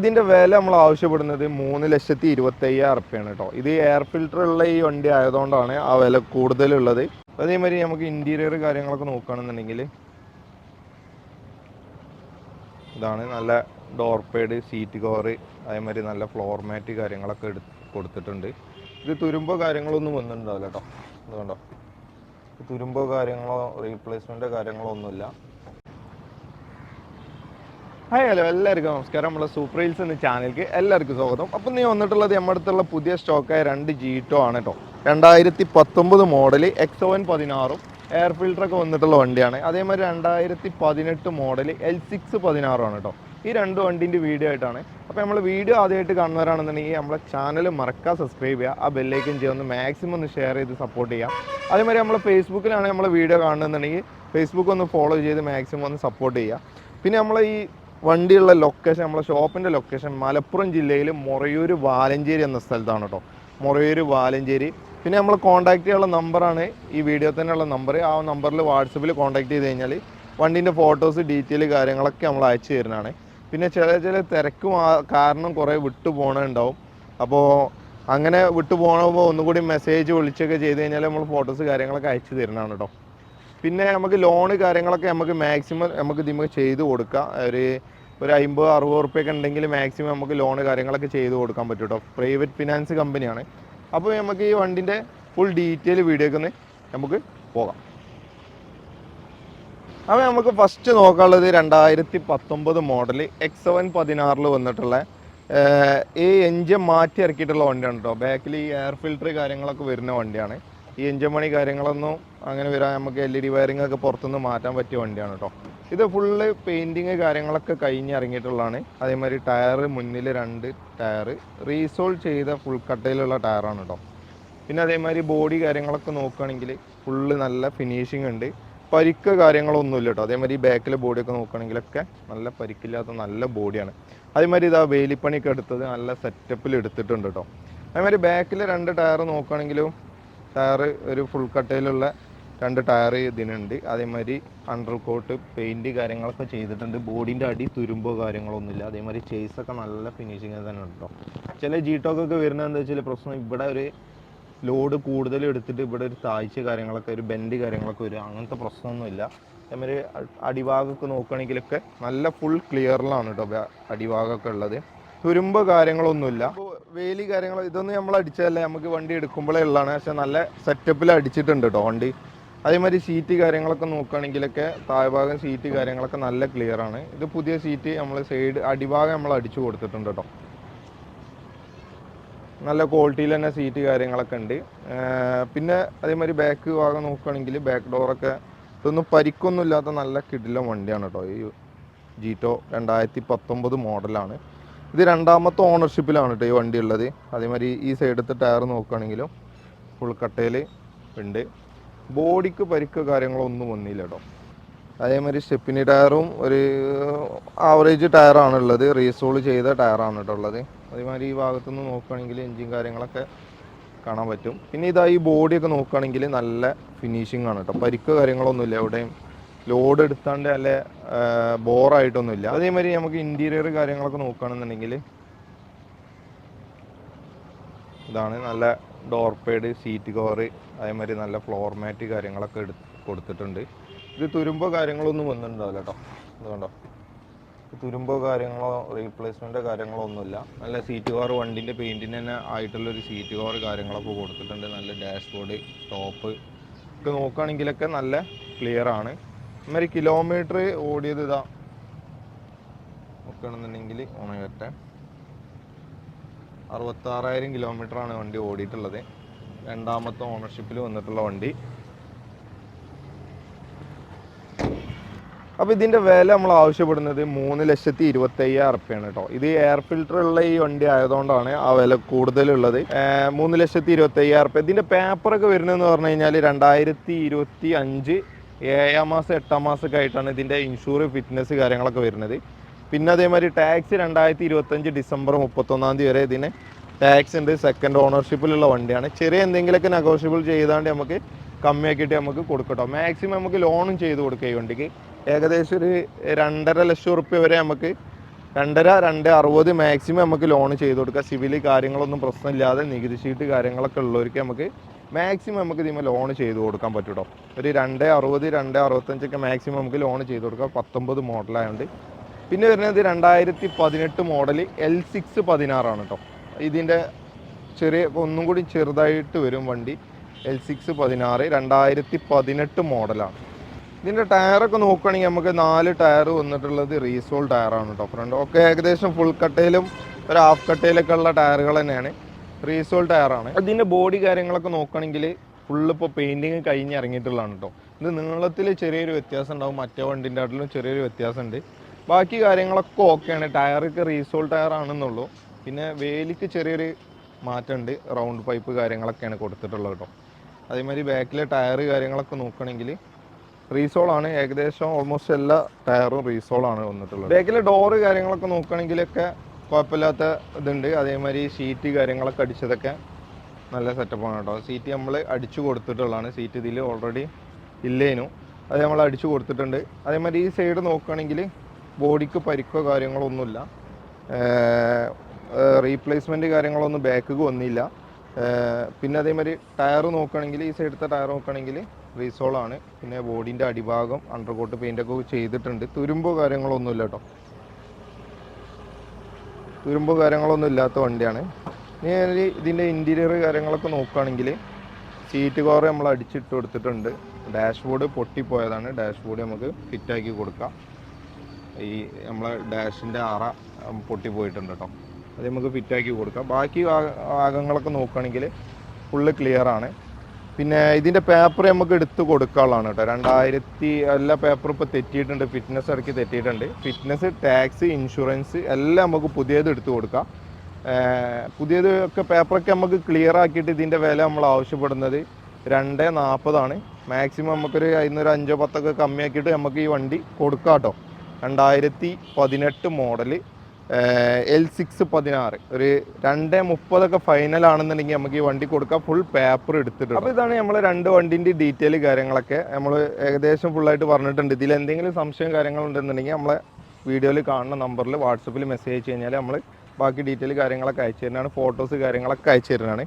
ഇതിന്റെ വില നമ്മൾ ആവശ്യപ്പെടുന്നത് മൂന്ന് ലക്ഷത്തി ഇരുപത്തി അയ്യായിരം റുപ്യാണ് കേട്ടോ. ഇത് എയർ ഫിൽറ്റർ ഉള്ള ഈ വണ്ടി ആയതുകൊണ്ടാണ് ആ വില കൂടുതലുള്ളത്. അതേമാതിരി നമുക്ക് ഇന്റീരിയർ കാര്യങ്ങളൊക്കെ നോക്കുകയാണെന്നുണ്ടെങ്കിൽ ഇതാണ് നല്ല ഡോർ പേഡ് സീറ്റ് കവറ് അതേമാതിരി നല്ല ഫ്ലോർ മാറ്റ് കാര്യങ്ങളൊക്കെ എടു കൊടുത്തിട്ടുണ്ട്. ഇത് തുരുമ്പോ കാര്യങ്ങളൊന്നും വന്നിട്ടുണ്ടാവില്ല കേട്ടോ. അതുകൊണ്ടോ തുരുമ്പോ കാര്യങ്ങളോ റീപ്ലേസ്മെന്റോ കാര്യങ്ങളോ ഒന്നുമില്ല. ഹായ് ഹലോ എല്ലാവർക്കും നമസ്കാരം. നമ്മുടെ സൂപ്പർ ഹീൽസ് എന്ന ചാനലിലേക്ക് എല്ലാവർക്കും സ്വാഗതം. അപ്പം നീ വന്നിട്ടുള്ളത് നമ്മുടെ അടുത്തുള്ള പുതിയ സ്റ്റോക്കായ രണ്ട് ജീറ്റോ ആണ് കേട്ടോ രണ്ടായിരത്തി പത്തൊമ്പത് മോഡൽ എക്സ് ഒൻ പതിനാറും എയർ ഫിൽറ്ററൊക്കെ വന്നിട്ടുള്ള വണ്ടിയാണ്. അതേമാതിരി രണ്ടായിരത്തി പതിനെട്ട് മോഡൽ എൽ സിക്സ് പതിനാറും ആണ് കേട്ടോ ഈ രണ്ട് വണ്ടീന്റെ വീഡിയോ ആയിട്ടാണ്. അപ്പോൾ നമ്മൾ വീഡിയോ ആദ്യമായിട്ട് കാണുന്നവരാണെന്നുണ്ടെങ്കിൽ നമ്മളെ ചാനൽ മറക്കാൻ സബ്സ്ക്രൈബ് ചെയ്യുക. ആ ബെല്ലൈക്കൻ ചെയ്യുക ഒന്ന് മാക്സിമം ഒന്ന് ഷെയർ ചെയ്ത് സപ്പോർട്ട് ചെയ്യാം അതേമാതിരി നമ്മൾ ഫേസ്ബുക്കിലാണ് നമ്മൾ വീഡിയോ കാണുന്നുണ്ടെങ്കിൽ ഫേസ്ബുക്ക് ഒന്ന് ഫോളോ ചെയ്ത് മാക്സിമം ഒന്ന് സപ്പോർട്ട് ചെയ്യുക. പിന്നെ നമ്മൾ ഈ വണ്ടിയുള്ള ലൊക്കേഷൻ നമ്മളെ ഷോപ്പിന്റെ ലൊക്കേഷൻ മലപ്പുറം ജില്ലയിൽ മൊറയൂർ വാലഞ്ചേരി എന്ന സ്ഥലത്താണ് കേട്ടോ മൊറയൂർ വാലഞ്ചേരി. പിന്നെ നമ്മൾ കോൺടാക്ട് ചെയ്യാനുള്ള നമ്പറാണ് ഈ വീഡിയോ തന്നെയുള്ള നമ്പർ ആ നമ്പറിൽ വാട്സപ്പിൽ കോൺടാക്ട് ചെയ്ത് കഴിഞ്ഞാൽ വണ്ടീന്റെ ഫോട്ടോസ് ഡീറ്റെയിൽ കാര്യങ്ങളൊക്കെ നമ്മൾ അയച്ചു തരുന്നതാണ്. പിന്നെ ചില ചില തിരക്ക് കാരണം കുറേ വിട്ടു പോകണുണ്ടാവും അപ്പോൾ അങ്ങനെ വിട്ടു പോകുമ്പോൾ ഒന്നുകൂടി മെസ്സേജ് വിളിച്ചൊക്കെ ചെയ്ത് കഴിഞ്ഞാൽ നമ്മൾ ഫോട്ടോസ് കാര്യങ്ങളൊക്കെ അയച്ചു തരുന്നതാണ് കേട്ടോ പിന്നെ നമുക്ക് ലോണ് കാര്യങ്ങളൊക്കെ നമുക്ക് മാക്സിമം നമുക്ക് ഇതിമ ചെയ്ത് കൊടുക്കാം. ഒരു ഒരു അമ്പത് അറുപത് റുപ്യൊക്കെ ഉണ്ടെങ്കിൽ മാക്സിമം നമുക്ക് ലോണ് കാര്യങ്ങളൊക്കെ ചെയ്ത് കൊടുക്കാൻ പറ്റും കേട്ടോ പ്രൈവറ്റ് ഫിനാൻസ് കമ്പനിയാണ് അപ്പോൾ നമുക്ക് ഈ വണ്ടിന്റെ ഫുൾ ഡീറ്റെയിൽ വീഡിയോക്ക് നമുക്ക് പോകാം. അപ്പോൾ നമുക്ക് ഫസ്റ്റ് നോക്കാനുള്ളത് രണ്ടായിരത്തി പത്തൊമ്പത് മോഡൽ എക്സ് സെവൻ പതിനാറിൽ വന്നിട്ടുള്ള ഈ എഞ്ചിൻ മാറ്റി ഇറക്കിയിട്ടുള്ള വണ്ടിയാണ് കേട്ടോ ബാക്കിൽ ഈ എയർ ഫിൽറ്റർ കാര്യങ്ങളൊക്കെ വരുന്ന വണ്ടിയാണ്. ഈ എഞ്ചിൻ കാര്യങ്ങളൊന്നും അങ്ങനെ വരാൻ നമുക്ക് എൽ ഇ ഡി വയറിംഗ് ഒക്കെ പുറത്തുനിന്ന് മാറ്റാൻ പറ്റിയ വണ്ടിയാണ് കേട്ടോ ഇത് ഫുള്ള് പെയിന്റിങ് കാര്യങ്ങളൊക്കെ കഴിഞ്ഞ് ഇറങ്ങിയിട്ടുള്ളതാണ്. അതേമാതിരി ടയർ മുന്നിൽ രണ്ട് ടയർ റീസോൾവ് ചെയ്ത ഫുൾ കട്ടയിലുള്ള ടയറാണ് കേട്ടോ പിന്നെ അതേമാതിരി ബോഡി കാര്യങ്ങളൊക്കെ നോക്കുകയാണെങ്കിൽ ഫുള്ള് നല്ല ഫിനിഷിംഗ് ഉണ്ട്. പരിക്ക് കാര്യങ്ങളൊന്നുമില്ല കേട്ടോ അതേമാതിരി ബാക്കിലെ ബോഡിയൊക്കെ നോക്കുകയാണെങ്കിലൊക്കെ നല്ല പരിക്കില്ലാത്ത നല്ല ബോഡിയാണ് അതേമാതിരി ഇതാ വേലിപ്പണിയൊക്കെ എടുത്തത് നല്ല സെറ്റപ്പിൽ എടുത്തിട്ടുണ്ട് കേട്ടോ അതേമാതിരി ബാക്കിലെ രണ്ട് ടയർ നോക്കുകയാണെങ്കിലും ടയർ ഒരു ഫുൾ കട്ടയിലുള്ള രണ്ട് ടയർ ഇതിനുണ്ട്. അതേമാതിരി അണ്ടർ കോട്ട് പെയിന്റ് കാര്യങ്ങളൊക്കെ ചെയ്തിട്ടുണ്ട്. ബോഡിന്റെ അടി തുരുമ്പോ കാര്യങ്ങളൊന്നുമില്ല. അതേമാതിരി ചേസൊക്കെ നല്ല ഫിനിഷിങ് തന്നെ ഉണ്ടോ? ചില ജി ടോക്കൊക്കെ വരുന്നത് എന്താ വെച്ചാൽ പ്രശ്നം ഇവിടെ ഒരു ലോഡ് കൂടുതൽ എടുത്തിട്ട് ഇവിടെ ഒരു താഴ്ച കാര്യങ്ങളൊക്കെ ഒരു ബെൻഡ് കാര്യങ്ങളൊക്കെ വരും അങ്ങനത്തെ പ്രശ്നമൊന്നുമില്ല. അതേമാതിരി അടിഭാഗമൊക്കെ നോക്കുകയാണെങ്കിലൊക്കെ നല്ല ഫുൾ ക്ലിയറിലാണ് കേട്ടോ അടിഭാഗമൊക്കെ ഉള്ളത്. തുരുമ്പ് കാര്യങ്ങളൊന്നുമില്ല. വേലി കാര്യങ്ങൾ ഇതൊന്നും നമ്മൾ അടിച്ചതല്ല. നമുക്ക് വണ്ടി എടുക്കുമ്പോഴേ ഉള്ളതാണ് പക്ഷെ നല്ല സെറ്റപ്പിൽ അടിച്ചിട്ടുണ്ട് കേട്ടോ വണ്ടി. അതേമാതിരി സീറ്റ് കാര്യങ്ങളൊക്കെ നോക്കുകയാണെങ്കിലൊക്കെ താഴ്ഭാഗം സീറ്റ് കാര്യങ്ങളൊക്കെ നല്ല ക്ലിയർ ആണ്. ഇത് പുതിയ സീറ്റ് നമ്മൾ സൈഡ് അടിഭാഗം നമ്മൾ അടിച്ചു കൊടുത്തിട്ടുണ്ട് കേട്ടോ നല്ല ക്വാളിറ്റിയിൽ തന്നെ സീറ്റ് കാര്യങ്ങളൊക്കെ ഉണ്ട്. പിന്നെ അതേമാതിരി ബാക്ക് ഭാഗം നോക്കുകയാണെങ്കിൽ ബാക്ക് ഡോറൊക്കെ ഇതൊന്നും പരിക്കൊന്നും ഇല്ലാത്ത നല്ല കിടിലം വണ്ടിയാണ് കേട്ടോ ഈ ജീറ്റോ രണ്ടായിരത്തി പത്തൊമ്പത് മോഡലാണ് ഇത് രണ്ടാമത്തെ ഓണർഷിപ്പിലാണ് കേട്ടോ ഈ വണ്ടി ഉള്ളത് അതേമാതിരി ഈ സൈഡത്തെ ടയർ നോക്കുകയാണെങ്കിലും ഫുൾ കട്ടയിൽ ഉണ്ട്. ബോഡിക്ക് പരിക്ക് കാര്യങ്ങളൊന്നും വന്നില്ല കേട്ടോ അതേമാതിരി സ്റ്റെപ്പിനി ടയറും ഒരു ആവറേജ് ടയറാണ് ഉള്ളത്. റീസോൾ ചെയ്ത ടയറാണ് കേട്ടോ ഉള്ളത്. അതേമാതിരി ഈ ഭാഗത്തുനിന്ന് നോക്കുകയാണെങ്കിൽ എൻജിൻ കാര്യങ്ങളൊക്കെ കാണാൻ പറ്റും. പിന്നെ ഇതാ ഈ ബോഡിയൊക്കെ നോക്കുകയാണെങ്കിൽ നല്ല ഫിനിഷിംഗ് ആണ് കേട്ടോ പരിക്ക് കാര്യങ്ങളൊന്നുമില്ല എവിടെയും. ലോഡ് എടുത്താണ്ട് നല്ല ബോറായിട്ടൊന്നുമില്ല. അതേമാതിരി നമുക്ക് ഇന്റീരിയർ കാര്യങ്ങളൊക്കെ നോക്കുകയാണെന്നുണ്ടെങ്കിൽ ഇതാണ് നല്ല ഡോർ പേഡ് സീറ്റ് കവർ അതേമാതിരി നല്ല ഫ്ലോർ മാറ്റ് കാര്യങ്ങളൊക്കെ എടു കൊടുത്തിട്ടുണ്ട്. ഇത് തുരുമ്പോ കാര്യങ്ങളൊന്നും വന്നിട്ടുണ്ടാവില്ല കേട്ടോ അതുകൊണ്ടോ തുരുമ്പോ കാര്യങ്ങളോ റീപ്ലേസ്മെന്റോ കാര്യങ്ങളോ ഒന്നുമില്ല. നല്ല സീറ്റ് കവർ വണ്ടിന്റെ പെയിന്റിന് തന്നെ ആയിട്ടുള്ള ഒരു സീറ്റ് കവർ കാര്യങ്ങളൊക്കെ കൊടുത്തിട്ടുണ്ട്. നല്ല ഡാഷ്ബോർഡ് ടോപ്പ് ഒക്കെ നോക്കുകയാണെങ്കിലൊക്കെ നല്ല ക്ലിയർ ആണ്. അതുമാതിരി കിലോമീറ്റർ ഓടിയത് ഇതാ. നോക്കുകയാണെന്നുണ്ടെങ്കിൽ ഉണങ്ങട്ടെ അറുപത്താറായിരം ആണ് വണ്ടി ഓടിയിട്ടുള്ളത്. രണ്ടാമത്തെ ഓണർഷിപ്പിൽ വന്നിട്ടുള്ള വണ്ടി. അപ്പോൾ ഇതിന്റെ വില നമ്മൾ ആവശ്യപ്പെടുന്നത് മൂന്ന് ലക്ഷത്തി ഇരുപത്തി അയ്യായിരം റുപ്യാണ് കേട്ടോ. ഇത് എയർ ഫിൽറ്റർ ഉള്ള ഈ വണ്ടി ആയതുകൊണ്ടാണ് ആ വില കൂടുതലുള്ളത്. മൂന്ന് ലക്ഷത്തി ഇരുപത്തി അയ്യായിരം റുപ്യ ഇതിന്റെ പേപ്പറൊക്കെ വരുന്നതെന്ന് പറഞ്ഞു കഴിഞ്ഞാൽ രണ്ടായിരത്തി ഇരുപത്തി അഞ്ച് ഏഴാം മാസം എട്ടാം മാസമൊക്കെ ആയിട്ടാണ് ഇതിന്റെ ഇൻഷൂർ ഫിറ്റ്നസ് കാര്യങ്ങളൊക്കെ വരുന്നത്. പിന്നെ അതേമാതിരി ടാക്സ് രണ്ടായിരത്തി ഇരുപത്തഞ്ച് ഡിസംബർ മുപ്പത്തൊന്നാം തീയതി വരെ ഇതിന് ടാക്സ് ഉണ്ട്. സെക്കൻഡ് ഓണർഷിപ്പിലുള്ള വണ്ടിയാണ്. ചെറിയ എന്തെങ്കിലുമൊക്കെ നെഗോഷ്യബിൾ ചെയ്താണ്ട് നമുക്ക് കമ്മിയാക്കിയിട്ട് നമുക്ക് കൊടുക്കട്ടോ. മാക്സിമം നമുക്ക് ലോണും ചെയ്ത് കൊടുക്കുക ഈ വണ്ടിക്ക്. ഏകദേശം ഒരു രണ്ടര ലക്ഷം റുപ്യ വരെ നമുക്ക് രണ്ടര രണ്ട് അറുപത് മാക്സിമം നമുക്ക് ലോൺ ചെയ്ത് കൊടുക്കാം. സിവിൽ കാര്യങ്ങളൊന്നും പ്രശ്നമില്ലാതെ നികുതി ഷീറ്റ് കാര്യങ്ങളൊക്കെ ഉള്ളവർക്ക് നമുക്ക് മാക്സിമം നമുക്ക് ഇതിന്മേൽ ലോൺ ചെയ്ത് കൊടുക്കാൻ പറ്റും കേട്ടോ ഒരു രണ്ട് അറുപത് രണ്ട് അറുപത്തഞ്ചൊക്കെ മാക്സിമം നമുക്ക് ലോൺ ചെയ്ത് കൊടുക്കാം. പത്തൊമ്പത് മോഡലായതുകൊണ്ട് പിന്നെ വരുന്നത് രണ്ടായിരത്തി പതിനെട്ട് മോഡൽ എൽ സിക്സ് പതിനാറാണ് കേട്ടോ ഇതിന്റെ ചെറിയ ഒന്നും കൂടി ചെറുതായിട്ട് വരും വണ്ടി. എൽ സിക്സ് പതിനാറ് രണ്ടായിരത്തി പതിനെട്ട് മോഡലാണ് ഇതിന്റെ ടയറൊക്കെ നോക്കുകയാണെങ്കിൽ നമുക്ക് നാല് ടയർ വന്നിട്ടുള്ളത് റീസോൾ ടയറാണ് കേട്ടോ ഫ്രണ്ട് ഒക്കെ ഏകദേശം ഫുൾ കട്ടയിലും ഒരു ഹാഫ് കട്ടയിലൊക്കെ ഉള്ള ടയറുകൾ തന്നെയാണ്. റീസോൾ ടയറാണ് ഇതിന്റെ ബോഡി കാര്യങ്ങളൊക്കെ നോക്കുകയാണെങ്കിൽ ഫുള്ള് ഇപ്പോൾ പെയിന്റിങ് കഴിഞ്ഞ് ഇറങ്ങിയിട്ടുള്ളതാണ് കേട്ടോ ഇത് നീളത്തിൽ ചെറിയൊരു വ്യത്യാസം ഉണ്ടാവും. മറ്റേ വണ്ടിന്റെ ആട്ടിലും ചെറിയൊരു വ്യത്യാസമുണ്ട്. ബാക്കി കാര്യങ്ങളൊക്കെ ഓക്കെയാണ് ടയറൊക്കെ റീസോൾ ടയർ ആണെന്നുള്ളൂ. പിന്നെ വേലിക്ക് ചെറിയൊരു മാറ്റമുണ്ട്. റൗണ്ട് പൈപ്പ് കാര്യങ്ങളൊക്കെയാണ് കൊടുത്തിട്ടുള്ളത് കേട്ടോ അതേമാതിരി ബാക്കിലെ ടയർ കാര്യങ്ങളൊക്കെ നോക്കുകയാണെങ്കിൽ റീസോൾ ആണ്. ഏകദേശം ഓൾമോസ്റ്റ് എല്ലാ ടയറും റീസോൾ ആണ് വന്നിട്ടുള്ളത്. ബാക്കിലെ ഡോറ് കാര്യങ്ങളൊക്കെ നോക്കുകയാണെങ്കിലൊക്കെ കുഴപ്പമില്ലാത്ത ഇതുണ്ട്. അതേമാതിരി ഷീറ്റ് കാര്യങ്ങളൊക്കെ അടിച്ചതൊക്കെ നല്ല സെറ്റപ്പാണ് കേട്ടോ. സീറ്റ് നമ്മൾ അടിച്ചു കൊടുത്തിട്ടുള്ളതാണ്. സീറ്റ് ഇതിൽ ഓൾറെഡി ഇല്ലേനു. അത് നമ്മൾ അടിച്ചു കൊടുത്തിട്ടുണ്ട്. അതേമാതിരി ഈ സൈഡ് നോക്കുകയാണെങ്കിൽ ബോഡിക്ക് പരിക്കോ കാര്യങ്ങളോ ഒന്നുമില്ല. റീപ്ലേസ്മെന്റ് കാര്യങ്ങളൊന്നും ബാക്കിക്ക് വന്നില്ല. പിന്നെ അതേമാതിരി ടയർ നോക്കുകയാണെങ്കിൽ ഈ സൈഡത്തെ ടയർ നോക്കുകയാണെങ്കിൽ റീസോളാണ് പിന്നെ ബോഡീന്റെ അടിഭാഗം അണ്ടർകോട്ട് പെയിന്റൊക്കെ ചെയ്തിട്ടുണ്ട്. തുരുമ്പോ കാര്യങ്ങളൊന്നുമില്ല കേട്ടോ. തുരുമ്പോ കാര്യങ്ങളൊന്നും ഇല്ലാത്ത വണ്ടിയാണ്. ഇനി ഇതിന്റെ ഇന്റീരിയർ കാര്യങ്ങളൊക്കെ നോക്കുകയാണെങ്കിൽ സീറ്റ് കവർ നമ്മൾ അടിച്ചിട്ട് കൊടുത്തിട്ടുണ്ട്. ഡാഷ്ബോർഡ് പൊട്ടിപ്പോയതാണ്. ഡാഷ്ബോർഡ് നമുക്ക് ഫിറ്റാക്കി കൊടുക്കാം. ഈ നമ്മളെ ഡാഷിന്റെ അറ പൊട്ടിപ്പോയിട്ടുണ്ട് കേട്ടോ അത് നമുക്ക് ഫിറ്റാക്കി കൊടുക്കാം. ബാക്കി ഭാഗ- ഭാഗങ്ങളൊക്കെ നോക്കുകയാണെങ്കിൽ ഫുള്ള് ക്ലിയർ ആണ്. പിന്നെ ഇതിന്റെ പേപ്പർ നമുക്ക് എടുത്ത് കൊടുക്കാനുള്ളതാണ് കേട്ടോ. രണ്ടായിരത്തി എല്ലാ പേപ്പറും ഇപ്പോൾ തെറ്റിയിട്ടുണ്ട്. ഫിറ്റ്നസ് ഇറക്കി തെറ്റിയിട്ടുണ്ട്. ഫിറ്റ്നസ് ടാക്സ് ഇൻഷുറൻസ് എല്ലാം നമുക്ക് പുതിയത് എടുത്ത് കൊടുക്കാം. പുതിയത് ഒക്കെ പേപ്പറൊക്കെ നമുക്ക് ക്ലിയർ ആക്കിയിട്ട് ഇതിന്റെ വില നമ്മൾ ആവശ്യപ്പെടുന്നത് രണ്ട് നാൽപ്പതാണ് മാക്സിമം നമുക്കൊരു അതിനൊരു അഞ്ചോ പത്തൊക്കെ കമ്മിയാക്കിയിട്ട് നമുക്ക് ഈ വണ്ടി കൊടുക്കാം കേട്ടോ. രണ്ടായിരത്തി പതിനെട്ട് മോഡൽ എൽ സിക്സ് പതിനാറ്. ഒരു രണ്ട് മുപ്പതൊക്കെ ഫൈനൽ ആണെന്നുണ്ടെങ്കിൽ നമുക്ക് ഈ വണ്ടി കൊടുക്കാം. ഫുൾ പേപ്പർ എടുത്തിട്ടുണ്ട് അപ്പോൾ ഇതാണ് നമ്മൾ രണ്ട് വണ്ടിന്റെ ഡീറ്റെയിൽ കാര്യങ്ങളൊക്കെ. നമ്മൾ ഏകദേശം ഫുള്ളായിട്ട് പറഞ്ഞിട്ടുണ്ട്. ഇതിൽ എന്തെങ്കിലും സംശയം കാര്യങ്ങളുണ്ടെന്നുണ്ടെങ്കിൽ നമ്മളെ വീഡിയോയിൽ കാണുന്ന നമ്പറിൽ വാട്സപ്പിൽ മെസ്സേജ് അയച്ചു കഴിഞ്ഞാൽ നമ്മൾ ബാക്കി ഡീറ്റെയിൽ കാര്യങ്ങളൊക്കെ അയച്ചു തരുന്നതാണ്. ഫോട്ടോസ് കാര്യങ്ങളൊക്കെ അയച്ചു തരുന്നതാണ്.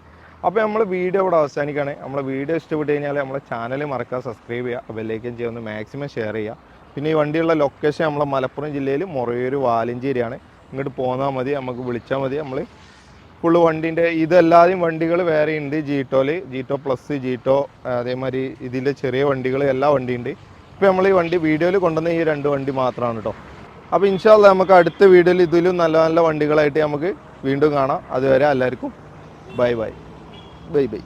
അപ്പോൾ നമ്മൾ വീഡിയോ ഇവിടെ അവസാനിക്കുകയാണ് നമ്മൾ വീഡിയോ ഇഷ്ടപ്പെട്ട് കഴിഞ്ഞാൽ നമ്മളെ ചാനൽ മറക്കാതെ സബ്സ്ക്രൈബ് ചെയ്യുക. ബെല്ലൈക്കൻ ചെയ്യുമെന്ന് മാക്സിമം ഷെയർ ചെയ്യുക. പിന്നെ ഈ വണ്ടിയുള്ള ലൊക്കേഷൻ നമ്മളെ മലപ്പുറം ജില്ലയിൽ മുറയൂർ വാലഞ്ചേരിയാണ്. ഇങ്ങോട്ട് പോന്നാൽ മതി നമുക്ക് വിളിച്ചാൽ മതി. നമ്മൾ ഫുള്ള് വണ്ടീന്റെ ഇതല്ലാതെയും വണ്ടികൾ വേറെ ഉണ്ട് ജീറ്റോയിൽ ജീറ്റോ പ്ലസ് ജീറ്റോ അതേമാതിരി ഇതിന്റെ ചെറിയ വണ്ടികൾ എല്ലാ വണ്ടിയുണ്ട് ഇപ്പോൾ നമ്മൾ ഈ വണ്ടി വീഡിയോയിൽ കൊണ്ടുവന്ന ഈ രണ്ട് വണ്ടി മാത്രമാണ് കേട്ടോ അപ്പോൾ ഇൻഷാല്ല നമുക്ക് അടുത്ത വീഡിയോയിൽ ഇതിലും നല്ല നല്ല വണ്ടികളായിട്ട് നമുക്ക് വീണ്ടും കാണാം. അതുവരെ എല്ലാവർക്കും ബൈ ബൈ. Bye bye.